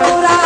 paura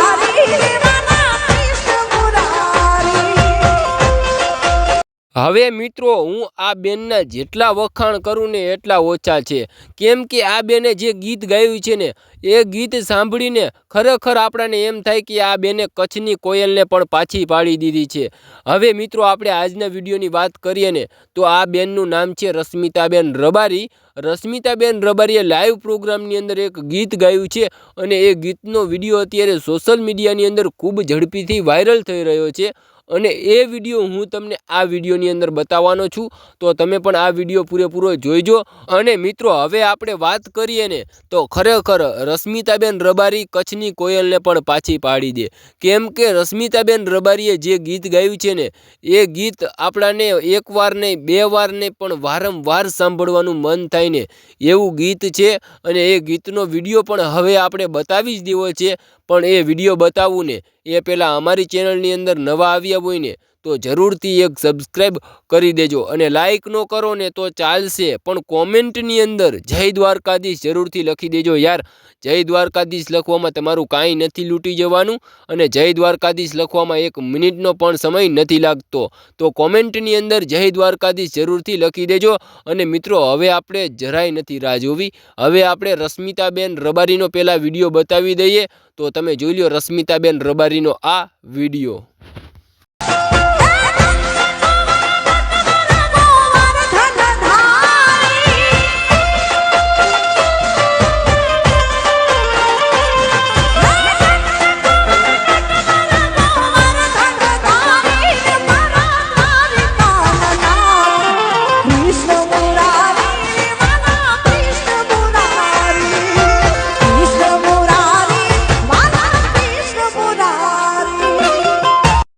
હવે મિત્રો, હું આ બેનના જેટલા વખાણ કરું ને એટલા ઓછા છે. કેમ કે આ બેને જે ગીત ગાયું છે ને, એ ગીત સાંભળીને ખરેખર આપણને એમ થાય કે આ બેને કચ્છની કોયલને પણ પાછી પાડી દીધી છે. હવે મિત્રો, આપણે આજના વિડીયોની વાત કરીએ ને, તો આ બેનનું નામ છે રશ્મિતાબેન રબારી. રશ્મિતાબેન રબારીએ લાઈવ પ્રોગ્રામની અંદર એક ગીત ગાયું છે અને એ ગીતનો વીડિયો અત્યારે સોશિયલ મીડિયાની અંદર ખૂબ ઝડપીથી વાયરલ થઈ રહ્યો છે. અને એ વીડિયો હું તમને આ વિડીયોની અંદર બતાવવાનો છું. તો તમે પણ આ વીડિયો પૂરેપૂરો જોઈજો. અને મિત્રો, હવે આપણે વાત કરીએ ને, તો ખરેખર રશ્મિતાબેન રબારી કચ્છની કોયલને પણ પાછી પાડી દે. કેમ કે રશ્મિતાબેન રબારીએ જે ગીત ગાયું છે ને, એ ગીત આપણાને એકવાર નહીં બે વાર નહીં પણ વારંવાર સાંભળવાનું મન થાય ને, એવું ગીત છે. અને એ ગીતનો વીડિયો પણ હવે આપણે બતાવી જ દેવો છે. પણ એ વીડિયો બતાવવું ને એ પહેલાં અમારી ચેનલની અંદર નવા આવ્યા હોય ને તો જરૂરથી એક સબસ્ક્રાઈબ કરી દેજો અને લાઇક ન કરો ને તો ચાલશે. પણ કોમેન્ટની અંદર જય દ્વારકાધીશ જરૂરથી લખી દેજો યાર. જય દ્વારકાધીશ લખવામાં તમારું કાંઈ નથી લૂંટી જવાનું અને જય દ્વારકાધીશ લખવામાં એક મિનિટનો પણ સમય નથી લાગતો. તો કોમેન્ટની અંદર જય દ્વારકાધીશ જરૂરથી લખી દેજો અને મિત્રો, હવે આપણે જરાય નથી રાહ જોવી. હવે આપણે રશ્મિતાબેન રબારીનો પહેલાં વીડિયો બતાવી દઈએ. તો તમે જોઈ લો રશ્મિતાબેન રબારીનો આ વીડિયો.